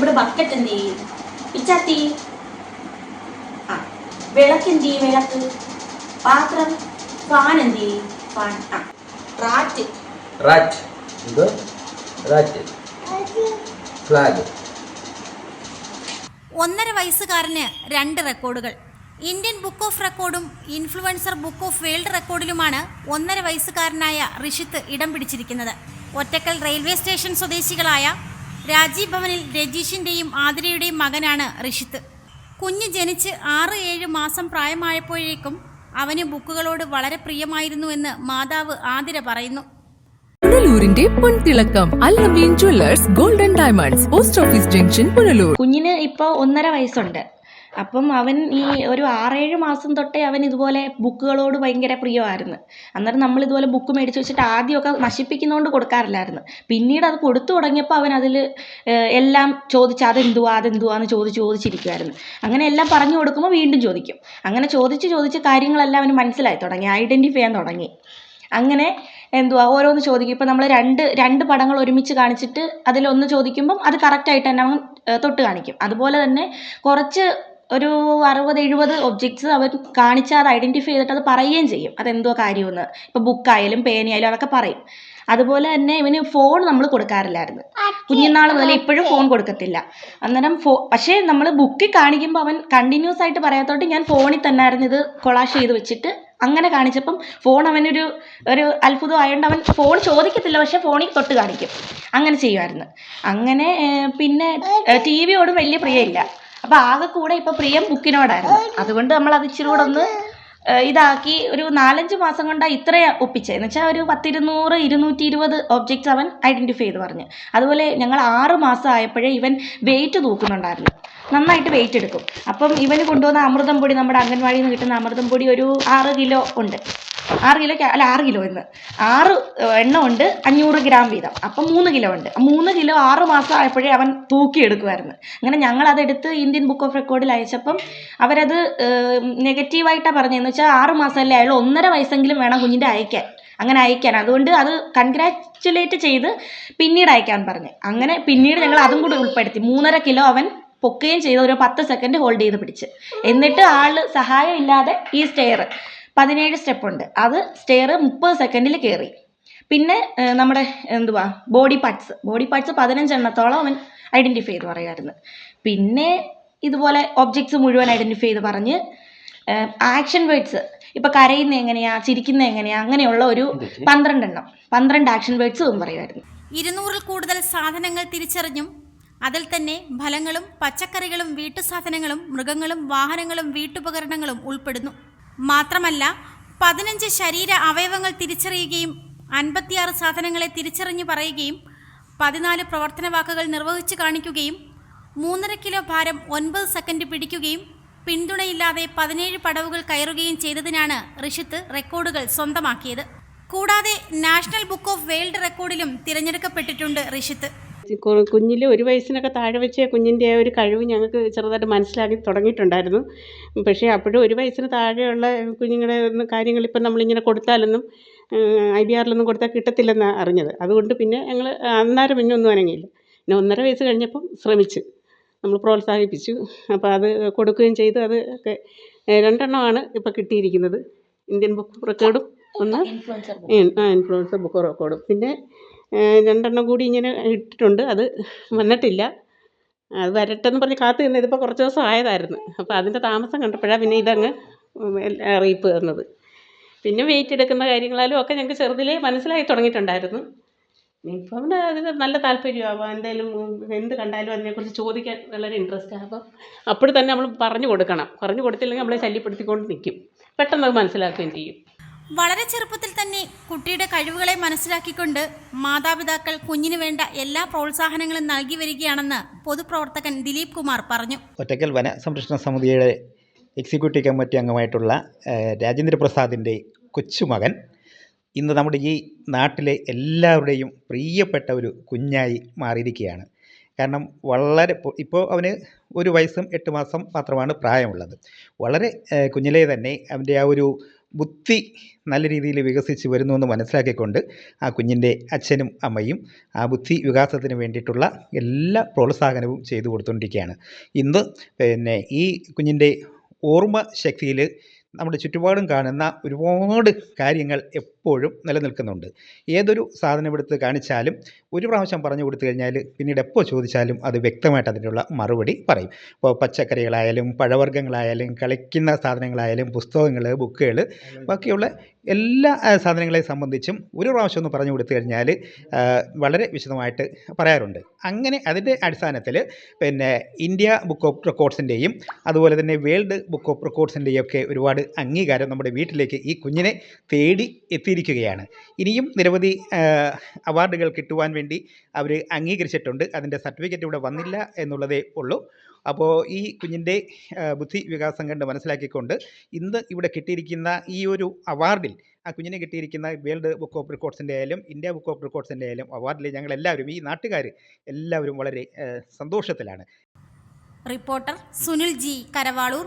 ഇവിടെ ബക്കറ്റ് എന്ത് ചെയ്യും? പിച്ചാത്തി. ആ വിളക്ക് എന്ത് ചെയ്യും വിളക്ക്? പാത്രം പാൻ എന്ത് ചെയ്യും? ഫാൻ ആ റാറ്റ് റാറ്റ് ഫ്ലാഗ് ഒന്നര വയസ്സുകാരന് രണ്ട് റെക്കോർഡുകൾ ഇന്ത്യൻ ബുക്ക് ഓഫ് റെക്കോർഡും ഇൻഫ്ലുവൻസർ ബുക്ക് ഓഫ് വേൾഡ് റെക്കോർഡിലുമാണ് ഒന്നര വയസ്സുകാരനായ റിഷിത്ത് ഇടം പിടിച്ചിരിക്കുന്നത്. ഒറ്റക്കൽ റെയിൽവേ സ്റ്റേഷൻ സ്വദേശികളായ രാജീവ് ഭവനിൽ രജീഷിന്റെയും ആതിരയുടെയും മകനാണ് റിഷിത്ത് കുഞ്ഞ് ജനിച്ച് ആറ് ഏഴ് മാസം പ്രായമായപ്പോഴേക്കും അവന് ബുക്കുകളോട് വളരെ പ്രിയമായിരുന്നു എന്ന് മാതാവ് ആതിര പറയുന്നു. പുനലൂരിന്റെ പൊൻതിളക്കം Allameen jewellers golden diamonds post office junction Punalur. കുഞ്ഞിന് ഇപ്പോൾ ഒന്നര വയസ്സുണ്ട്. അപ്പം അവൻ ഈ ഒരു ആറേഴ് മാസം തൊട്ടേ അവൻ ഇതുപോലെ ബുക്കുകളോട് ഭയങ്കര പ്രിയമായിരുന്നു. അന്നേരം നമ്മൾ ഇതുപോലെ ബുക്ക് മേടിച്ച് വെച്ചിട്ട് ആദ്യമൊക്കെ നശിപ്പിക്കുന്നതുകൊണ്ട് കൊടുക്കാറില്ലായിരുന്നു. പിന്നീട് അത് കൊടുത്തു തുടങ്ങിയപ്പോൾ അവൻ അതിൽ എല്ലാം ചോദിച്ച് അതെന്തുവാ അതെന്തുവാ എന്ന് ചോദിച്ച് ചോദിച്ചിരിക്കുമായിരുന്നു അങ്ങനെ എല്ലാം പറഞ്ഞു കൊടുക്കുമ്പോൾ വീണ്ടും ചോദിക്കും. അങ്ങനെ ചോദിച്ച് ചോദിച്ച് കാര്യങ്ങളെല്ലാം അവന് മനസ്സിലായി തുടങ്ങി. ഐഡന്റിഫൈ ചെയ്യാൻ തുടങ്ങി. അങ്ങനെ എന്തുവാ ഓരോന്ന് ചോദിക്കും. ഇപ്പം നമ്മൾ രണ്ട് രണ്ട് പടങ്ങൾ ഒരുമിച്ച് കാണിച്ചിട്ട് അതിലൊന്ന് ചോദിക്കുമ്പം അത് കറക്റ്റായിട്ട് തന്നെ അവൻ തൊട്ട് കാണിക്കും. അതുപോലെ തന്നെ കുറച്ച് ഒരു അറുപത് എഴുപത് ഒബ്ജക്ട്സ് അവർ കാണിച്ചാൽ അത് ഐഡന്റിഫൈ ചെയ്തിട്ട് അത് പറയുകയും ചെയ്യും. അതെന്തോ കാര്യമെന്ന്. ഇപ്പോൾ ബുക്കായാലും പേനയായാലും അതൊക്കെ പറയും. അതുപോലെ തന്നെ ഇവന് ഫോൺ നമ്മൾ കൊടുക്കാറില്ലായിരുന്നു. കുഞ്ഞുനാൾ മുതൽ ഇപ്പോഴും ഫോൺ കൊടുക്കത്തില്ല. അന്നേരം ഫോ പക്ഷേ നമ്മൾ ബുക്കിൽ കാണിക്കുമ്പോൾ അവൻ കണ്ടിന്യൂസ് ആയിട്ട് പറയാത്തോട്ട് ഞാൻ ഫോണിൽ തന്നെ ആയിരുന്നു ഇത് കൊളാഷ് ചെയ്ത് വെച്ചിട്ട്. അങ്ങനെ കാണിച്ചപ്പം ഫോൺ അവനൊരു ഒരു അത്ഭുതം ആയതുകൊണ്ട് അവൻ ഫോൺ ചോദിക്കത്തില്ല പക്ഷെ ഫോണിൽ തൊട്ട് കാണിക്കും. അങ്ങനെ ചെയ്യുമായിരുന്നു. അങ്ങനെ പിന്നെ ടി വിയോടും വലിയ പ്രിയമില്ല അപ്പം ആകെ കൂടെ ഇപ്പൊ പ്രിയം ബുക്കിനോടായിരുന്നു. അതുകൊണ്ട് നമ്മൾ അത് ഇച്ചിരി കൂടെ ഒന്ന് ഇതാക്കി ഒരു നാലഞ്ച് മാസം കൊണ്ടാണ് ഇത്രയും ഒപ്പിച്ചത് എന്ന് വെച്ചാൽ ഒരു പത്തിരുന്നൂറ് ഇരുന്നൂറ്റി ഇരുപത് ഒബ്ജക്ട്സ് അവൻ ഐഡന്റിഫൈ ചെയ്ത് പറഞ്ഞു. അതുപോലെ ഞങ്ങൾ ആറ് മാസം ആയപ്പോഴേ ഇവൻ വെയിറ്റ് തൂക്കുന്നുണ്ടായിരുന്നു. നന്നായിട്ട് വെയിറ്റ് എടുക്കും. അപ്പം ഇവന് കൊണ്ടുവന്ന അമൃതം പൊടി നമ്മുടെ അംഗൻവാടിയിൽ നിന്ന് കിട്ടുന്ന അമൃതം പൊടി ഒരു ആറ് കിലോ ഉണ്ട്. ആറ് കിലോ അല്ല ആറ് കിലോ എന്ന് ആറ് എണ്ണം ഉണ്ട് അഞ്ഞൂറ് ഗ്രാം വീതം. അപ്പം മൂന്ന് കിലോ ഉണ്ട്. മൂന്ന് കിലോ ആറ് മാസം ആയപ്പോഴേ അവൻ തൂക്കിയെടുക്കുമായിരുന്നു അങ്ങനെ ഞങ്ങൾ അതെടുത്ത് ഇന്ത്യൻ ബുക്ക് ഓഫ് റെക്കോർഡിൽ അയച്ചപ്പം അവരത് നെഗറ്റീവായിട്ടാണ് പറഞ്ഞതെന്ന് വെച്ചാൽ ആറ് മാസമല്ലേ അയാൾ ഒന്നര വയസ്സെങ്കിലും വേണം കുഞ്ഞിന്റെ അയക്കാൻ. അങ്ങനെ അയക്കാൻ. അതുകൊണ്ട് അത് കൺഗ്രാറ്റുലേറ്റ് ചെയ്ത് പിന്നീട് അയക്കാൻ പറഞ്ഞു. അങ്ങനെ പിന്നീട് ഞങ്ങൾ അതും കൂടി ഉൾപ്പെടുത്തി. മൂന്നര കിലോ അവൻ പൊക്കുകയും ചെയ്ത് ഒരു പത്ത് സെക്കൻഡ് ഹോൾഡ് ചെയ്ത് പിടിച്ച്. എന്നിട്ട് ആൾ സഹായമില്ലാതെ ഈ സ്റ്റെയർ പതിനേഴ് സ്റ്റെപ്പ് ഉണ്ട്. അത് സ്റ്റെയർ മുപ്പത് സെക്കൻഡിൽ കയറി പിന്നെ നമ്മുടെ എന്തുവാ ബോഡി പാർട്സ് ബോഡി പാർട്സ് പതിനഞ്ചെണ്ണത്തോളം അവൻ ഐഡന്റിഫൈ ചെയ്ത് പറയുമായിരുന്നു പിന്നെ ഇതുപോലെ ഒബ്ജക്ട്സ് മുഴുവൻ ഐഡന്റിഫൈ ചെയ്ത് പറഞ്ഞ് ആക്ഷൻ വേർഡ്സ് ഇപ്പോൾ കരയുന്ന എങ്ങനെയാ ചിരിക്കുന്ന എങ്ങനെയാ അങ്ങനെയുള്ള ഒരു പന്ത്രണ്ടെണ്ണം പന്ത്രണ്ട് ആക്ഷൻ വേർഡ്സും പറയുമായിരുന്നു ഇരുന്നൂറിൽ കൂടുതൽ സാധനങ്ങൾ തിരിച്ചറിഞ്ഞും അതിൽ തന്നെ ഫലങ്ങളും പച്ചക്കറികളും വീട്ടുസാധനങ്ങളും മൃഗങ്ങളും വാഹനങ്ങളും വീട്ടുപകരണങ്ങളും ഉൾപ്പെടുന്നു. മാത്രമല്ല പതിനഞ്ച് ശരീര അവയവങ്ങൾ തിരിച്ചറിയുകയും അൻപത്തിയാറ് സാധനങ്ങളെ തിരിച്ചറിഞ്ഞു പറയുകയും പതിനാല് പ്രവർത്തന വാക്കുകൾ നിർവഹിച്ചു കാണിക്കുകയും മൂന്നര കിലോ ഭാരം ഒൻപത് സെക്കൻഡ് പിടിക്കുകയും പിന്തുണയില്ലാതെ പതിനേഴ് പടവുകൾ കയറുകയും ചെയ്തതിനാണ് ഋഷിത്ത് റെക്കോർഡുകൾ സ്വന്തമാക്കിയത്. കൂടാതെ നാഷണൽ ബുക്ക് ഓഫ് വേൾഡ് റെക്കോർഡിലും തിരഞ്ഞെടുക്കപ്പെട്ടിട്ടുണ്ട് ഋഷിത്ത്. കുഞ്ഞിൽ ഒരു വയസ്സിനൊക്കെ താഴെ വെച്ചേ കുഞ്ഞിന്റെ ആ ഒരു കഴിവ് ഞങ്ങൾക്ക് ചെറുതായിട്ട് മനസ്സിലാക്കി തുടങ്ങിയിട്ടുണ്ടായിരുന്നു. പക്ഷേ അപ്പോഴും ഒരു വയസ്സിന് താഴെയുള്ള കുഞ്ഞുങ്ങളെ കാര്യങ്ങൾ ഇപ്പം നമ്മളിങ്ങനെ കൊടുത്താലൊന്നും ഐ ബി ആറിലൊന്നും കൊടുത്താൽ കിട്ടത്തില്ലെന്നാണ് അറിഞ്ഞത്. അതുകൊണ്ട് പിന്നെ ഞങ്ങൾ അന്നേരം പിന്നെ ഒന്നും അനങ്ങിയില്ല. പിന്നെ ഒന്നര വയസ്സ് കഴിഞ്ഞപ്പം ശ്രമിച്ച്. നമ്മൾ പ്രോത്സാഹിപ്പിച്ചു. അപ്പോൾ അത് കൊടുക്കുകയും ചെയ്തു. അത് ഒക്കെ രണ്ടെണ്ണമാണ് ഇപ്പോൾ കിട്ടിയിരിക്കുന്നത്. ഇന്ത്യൻ ബുക്ക് റെക്കോർഡും ഒന്ന് ഇൻഫ്ലുവൻസർ ബുക്ക് റെക്കോർഡും പിന്നെ രണ്ടെണ്ണം കൂടി ഇങ്ങനെ ഇട്ടിട്ടുണ്ട്. അത് വന്നിട്ടില്ല. അത് വരട്ടെന്ന് പറഞ്ഞ് കാത്തു നിന്ന് ഇതിപ്പോൾ കുറച്ച് ദിവസം ആയതായിരുന്നു. അപ്പോൾ അതിന്റെ താമസം കണ്ടപ്പോഴാണ് പിന്നെ ഇതങ്ങ് അറിയിപ്പ് തന്നത് പിന്നെ വെയിറ്റ് എടുക്കുന്ന കാര്യങ്ങളാലും ഒക്കെ ഞങ്ങൾക്ക് ചെറുതിലേ മനസ്സിലായി തുടങ്ങിയിട്ടുണ്ടായിരുന്നു. ഇപ്പം അതിന് നല്ല താല്പര്യമാകും എന്തെങ്കിലും എന്ത് കണ്ടാലും അതിനെക്കുറിച്ച് ചോദിക്കാൻ വളരെ ഇൻട്രസ്റ്റ് അപ്പം അപ്പോൾ തന്നെ നമ്മൾ പറഞ്ഞു കൊടുക്കണം. പറഞ്ഞു കൊടുത്തില്ലെങ്കിൽ നമ്മളെ ശല്യപ്പെടുത്തിക്കൊണ്ട് നിൽക്കും പെട്ടെന്ന് അത് മനസ്സിലാക്കുകയും ചെയ്യും. വളരെ ചെറുപ്പത്തിൽ തന്നെ കുട്ടിയുടെ കഴിവുകളെ മനസ്സിലാക്കിക്കൊണ്ട് മാതാപിതാക്കൾ കുഞ്ഞിന് വേണ്ട എല്ലാ പ്രോത്സാഹനങ്ങളും നൽകി വരികയാണെന്ന് പൊതുപ്രവർത്തകൻ ദിലീപ് കുമാർ പറഞ്ഞു. ഒറ്റക്കൽ വന സംരക്ഷണ സമിതിയുടെ എക്സിക്യൂട്ടീവ് കമ്മിറ്റി അംഗമായിട്ടുള്ള രാജേന്ദ്രപ്രസാദിന്റെ രാജേന്ദ്ര പ്രസാദിന്റെ കൊച്ചുമകൻ ഇന്ന് നമ്മുടെ ഈ നാട്ടിലെ എല്ലാവരുടെയും പ്രിയപ്പെട്ട ഒരു കുഞ്ഞായി മാറിയിരിക്കുകയാണ്. കാരണം വളരെ ഇപ്പോൾ അവന് ഒരു വയസ്സും എട്ട് മാസം മാത്രമാണ് പ്രായമുള്ളത്. വളരെ കുഞ്ഞിലേ തന്നെ അവന്റെ ആ ഒരു ബുദ്ധി നല്ല രീതിയിൽ വികസിച്ച് വരുന്നു എന്ന് മനസ്സിലാക്കിക്കൊണ്ട് ആ കുഞ്ഞിന്റെ അച്ഛനും അമ്മയും ആ ബുദ്ധി വികാസത്തിന് വേണ്ടിയിട്ടുള്ള എല്ലാ പ്രോത്സാഹനവും ചെയ്തു കൊടുത്തുകൊണ്ടിരിക്കുകയാണ്. ഇന്ന് പിന്നെ ഈ കുഞ്ഞിന്റെ ഓർമ്മ ശക്തിയിൽ നമ്മുടെ ചുറ്റുപാടും കാണുന്ന ഒരുപാട് കാര്യങ്ങൾ എപ്പോഴും നിലനിൽക്കുന്നുണ്ട്. ഏതൊരു സാധനം എടുത്ത് കാണിച്ചാലും ഒരു പ്രാവശ്യം പറഞ്ഞു കൊടുത്തു കഴിഞ്ഞാൽ പിന്നീട് എപ്പോൾ ചോദിച്ചാലും അത് വ്യക്തമായിട്ട് അതിനുള്ള മറുപടി പറയും. ഇപ്പോൾ പച്ചക്കറികളായാലും പഴവർഗങ്ങളായാലും കളിക്കുന്ന സാധനങ്ങളായാലും പുസ്തകങ്ങൾ ബുക്കുകൾ ബാക്കിയുള്ള എല്ലാ സാധനങ്ങളെ സംബന്ധിച്ചും ഒരു പ്രാവശ്യം ഒന്ന് പറഞ്ഞു കൊടുത്തു കഴിഞ്ഞാൽ വളരെ വിശദമായിട്ട് പറയാറുണ്ട്. അങ്ങനെ അതിന്റെ അടിസ്ഥാനത്തിൽ പിന്നെ ഇന്ത്യ ബുക്ക് ഓഫ് റെക്കോർഡ്സിന്റെയും അതുപോലെ തന്നെ വേൾഡ് ബുക്ക് ഓഫ് റെക്കോർഡ്സിന്റെയും ഒക്കെ ഒരുപാട് അംഗീകാരം നമ്മുടെ വീട്ടിലേക്ക് ഈ കുഞ്ഞിനെ തേടി എത്തിയിരിക്കുകയാണ് ഇനിയും നിരവധി അവാർഡുകൾ കിട്ടുവാൻ വേണ്ടി അവർ അംഗീകരിച്ചിട്ടുണ്ട്. അതിന്റെ സർട്ടിഫിക്കറ്റ് ഇവിടെ വന്നില്ല എന്നുള്ളതേ ഉള്ളൂ. അപ്പോൾ ഈ കുഞ്ഞിന്റെ ബുദ്ധി വികാസം കണ്ട് മനസ്സിലാക്കിക്കൊണ്ട് ഇന്ന് ഇവിടെ കിട്ടിയിരിക്കുന്ന ഈ ഒരു അവാർഡിൽ ആ കുഞ്ഞിനെ കിട്ടിയിരിക്കുന്ന വേൾഡ് ബുക്ക് ഓഫ് റെക്കോർഡ്സിന്റെ ആയാലും ഇന്ത്യ ബുക്ക് ഓഫ് റെക്കോർഡ്സിന്റെ ആയാലും അവാർഡിൽ ഞങ്ങൾ എല്ലാവരും ഈ നാട്ടുകാർ എല്ലാവരും വളരെ സന്തോഷത്തിലാണ്. Reporter Sunil G Karavaloor.